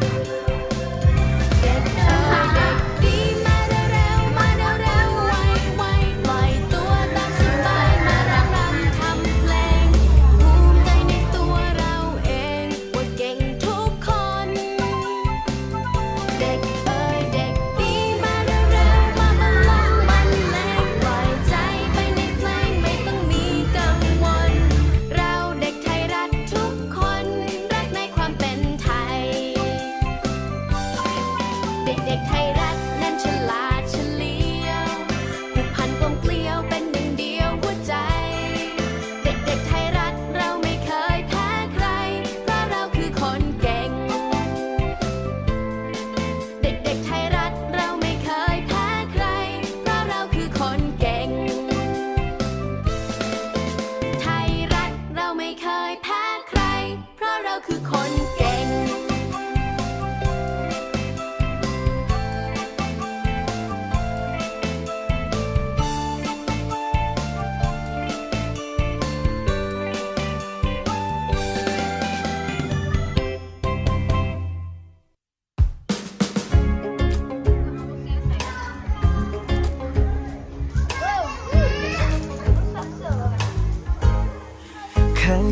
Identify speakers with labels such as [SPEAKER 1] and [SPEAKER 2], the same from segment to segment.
[SPEAKER 1] Thank you. เด็ก
[SPEAKER 2] ไทย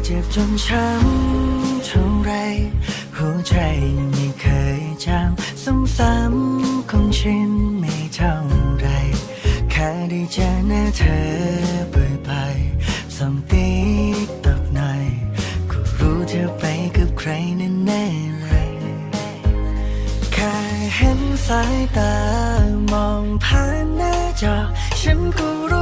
[SPEAKER 2] เจ็บจนช้ำเท่าไร หัวใจไม่เคยจำซ้ำๆของฉันไม่เท่าไร แค่ได้เจอหน้าเธอบ่อยๆสองติ๊กตอกหน่อยก็รู้เธอไปกับใครแน่ๆเลย แค่เห็นสายตามองผ่านหน้าจอ ฉันก็รู้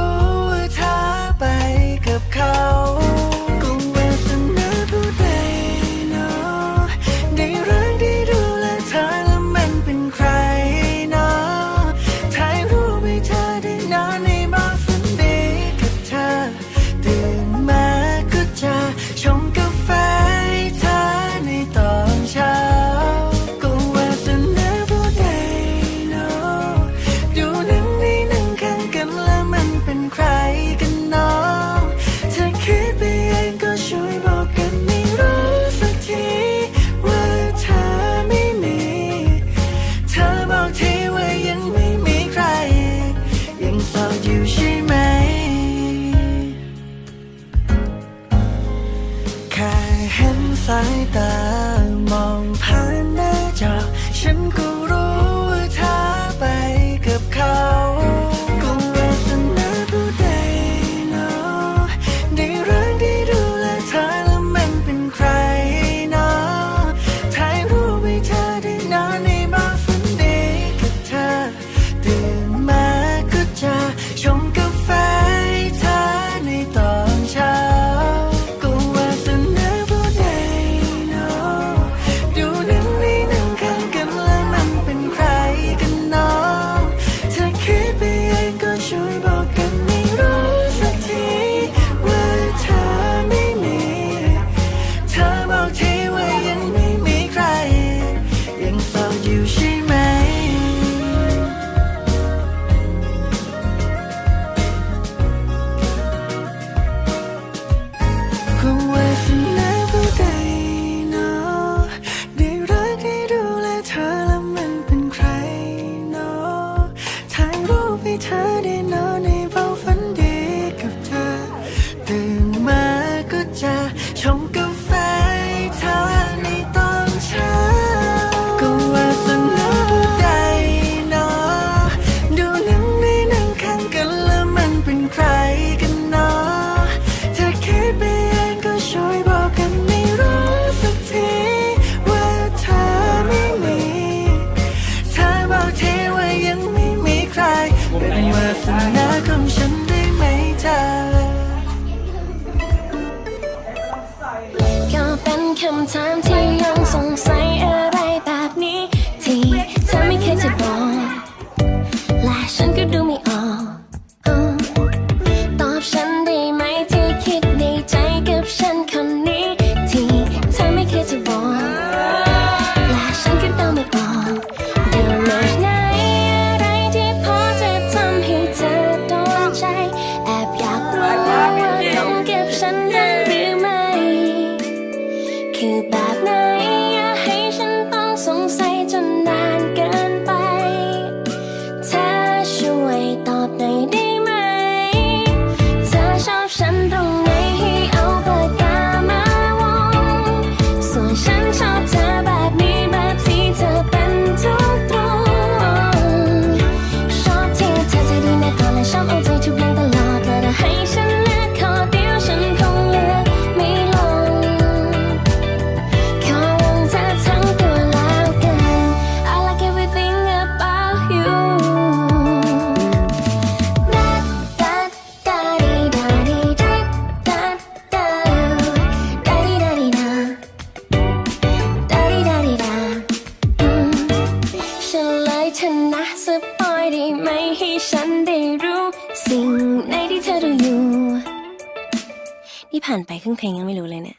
[SPEAKER 2] come with เป็นคำถามที่ยังสงสัยอะไรแบบนี้ ที่เธอไม่เคยจะบอกและฉันก็ดูไม่ back now ผ่านไปครึ่งเพลงยังไม่รู้เลยเนี่ย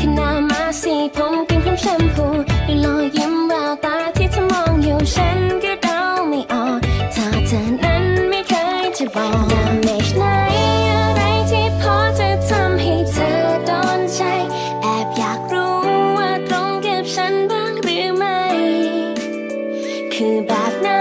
[SPEAKER 2] ขนามาสีผมกินครีมแชมพูดูรอยยิ้มแววตาที่เธอมองอยู่ฉันก็เดาไม่ออ
[SPEAKER 3] กถ้าเธอนั้นไม่เคยจะบอกน้ำเมฆไหนอะไรที่พอจะทำให้เธอโดนใจ แอบอยากรู้ว่าตรงกับฉันบ้างหรือไม่ คือแบบนั้น